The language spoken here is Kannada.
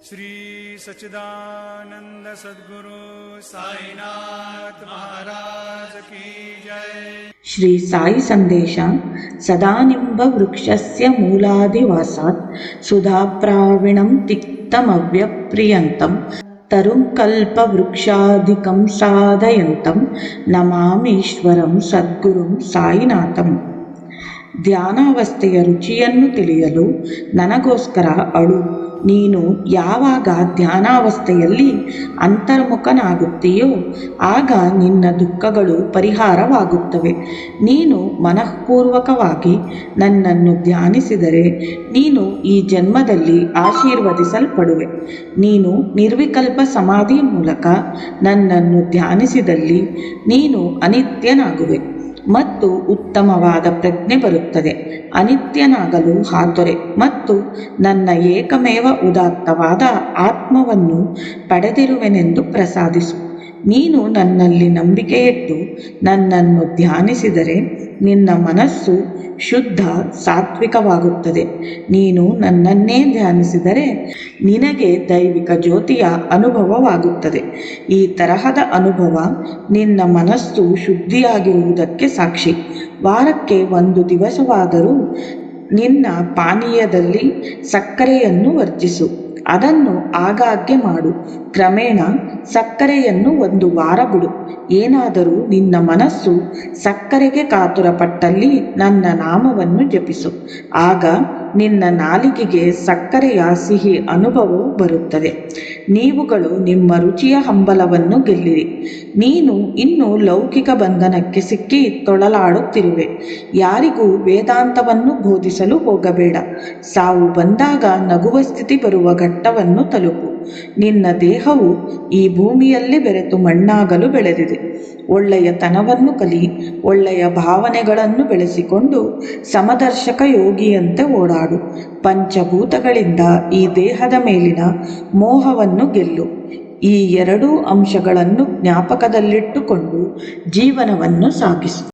श्री सच्चिदानंद सद्गुरु साईनाथ महाराज की जय ಶ್ರೀ ಸಾಯಿ ಸಂದೇಶ ಸದಾನಿಂಬ ವೃಕ್ಷಸ್ಯ ಮೂಲಾದಿವಾಸಾತ್ ಸುಧಾಪ್ರಾವಿಣಂ ತಿಕ್ತಮವ್ಯಪ್ರಿಯಂತಂ ತರುಂ ಕಲ್ಪವೃಕ್ಷಾಧಿಕಂ ಸಾಧಯಂತಂ ನಮಾಮೀಶ್ವರಂ ಸದ್ಗುರುಂ ಸಾಯಿನಾಥಂ ಧ್ಯಾನಾವಸ್ಥೆಯ ರುಚಿಯನ್ನು ತಿಳಿಯಲು ನನಗೋಸ್ಕರ ಅಳು ನೀನು ಯಾವಾಗ ಧ್ಯಾನಾವಸ್ಥೆಯಲ್ಲಿ ಅಂತರ್ಮುಖನಾಗುತ್ತೀಯೋ, ಆಗ ನಿನ್ನ ದುಃಖಗಳು ಪರಿಹಾರವಾಗುತ್ತವೆ. ನೀನು ಮನಃಪೂರ್ವಕವಾಗಿ ನನ್ನನ್ನು ಧ್ಯಾನಿಸಿದರೆ ನೀನು ಈ ಜನ್ಮದಲ್ಲಿ ಆಶೀರ್ವದಿಸಲ್ಪಡುವೆ. ನೀನು ನಿರ್ವಿಕಲ್ಪ ಸಮಾಧಿ ಮೂಲಕ ನನ್ನನ್ನು ಧ್ಯಾನಿಸಿದಲ್ಲಿ ನೀನು ಅನಿತ್ಯನಾಗುವೆ. ಮತ್ತು ಉತ್ತಮವಾದ ಪ್ರಜ್ಞೆ ಬರುತ್ತದೆ. ಅನಿತ್ಯನಾಗಲು ಹಾತೊರೆ ಮತ್ತು ನನ್ನ ಏಕಮೇವ ಉದಾತ್ತವಾದ ಆತ್ಮವನ್ನು ಪಡೆದಿರುವೆನೆಂದು ಪ್ರಸಾದಿಸು. ನೀನು ನನ್ನಲ್ಲಿ ನಂಬಿಕೆಯಿಟ್ಟು ನನ್ನನ್ನು ಧ್ಯಾನಿಸಿದರೆ ನಿನ್ನ ಮನಸ್ಸು ಶುದ್ಧ ಸಾತ್ವಿಕವಾಗುತ್ತದೆ. ನೀನು ನನ್ನನ್ನೇ ಧ್ಯಾನಿಸಿದರೆ ನಿನಗೆ ದೈವಿಕ ಜ್ಯೋತಿಯ ಅನುಭವವಾಗುತ್ತದೆ. ಈ ತರಹದ ಅನುಭವ ನಿನ್ನ ಮನಸ್ಸು ಶುದ್ಧಿಯಾಗಿರುವುದಕ್ಕೆ ಸಾಕ್ಷಿ. ವಾರಕ್ಕೆ ಒಂದು ದಿವಸವಾದರೂ ನಿನ್ನ ಪಾನೀಯದಲ್ಲಿ ಸಕ್ಕರೆಯನ್ನು ವರ್ಜಿಸು. ಅದನ್ನು ಆಗಾಗ್ಗೆ ಮಾಡು. ಕ್ರಮೇಣ ಸಕ್ಕರೆಯನ್ನು ಒಂದು ವಾರ ಬಿಡು. ಏನಾದರೂ ನಿನ್ನ ಮನಸ್ಸು ಸಕ್ಕರೆಗೆ ಕಾತುರಪಟ್ಟಲ್ಲಿ ನನ್ನ ನಾಮವನ್ನು ಜಪಿಸು. ಆಗ ನಿನ್ನ ನಾಲಿಗೆಗೆ ಸಕ್ಕರೆಯ ಸಿಹಿ ಅನುಭವವು ಬರುತ್ತದೆ. ನೀವುಗಳು ನಿಮ್ಮ ರುಚಿಯ ಹಂಬಲವನ್ನು ಗೆಲ್ಲಿರಿ. ನೀನು ಇನ್ನು ಲೌಕಿಕ ಬಂಧನಕ್ಕೆ ಸಿಕ್ಕಿ ತೊಳಲಾಡುತ್ತಿರುವೆ. ಯಾರಿಗೂ ವೇದಾಂತವನ್ನು ಬೋಧಿಸಲು ಹೋಗಬೇಡ. ಸಾವು ಬಂದಾಗ ನಗುವ ಸ್ಥಿತಿ ಬರುವ ಘಟ್ಟವನ್ನು ತಲುಪು. ನಿನ್ನ ದೇಹವು ಈ ಭೂಮಿಯಲ್ಲಿ ಬೆರೆತು ಮಣ್ಣಾಗಲು ಬೆಳೆದಿದೆ. ಒಳ್ಳೆಯ ತನವನ್ನು ಕಲಿ, ಒಳ್ಳೆಯ ಭಾವನೆಗಳನ್ನು ಬೆಳೆಸಿಕೊಂಡು ಸಮದರ್ಶಕ ಯೋಗಿಯಂತೆ ಓಡಾಡು. ಪಂಚಭೂತಗಳಿಂದ ಈ ದೇಹದ ಮೇಲಿನ ಮೋಹವನ್ನು ಗೆಲ್ಲು. ಈ ಎರಡೂ ಅಂಶಗಳನ್ನು ಜ್ಞಾಪಕದಲ್ಲಿಟ್ಟುಕೊಂಡು ಜೀವನವನ್ನು ಸಾಗಿಸು.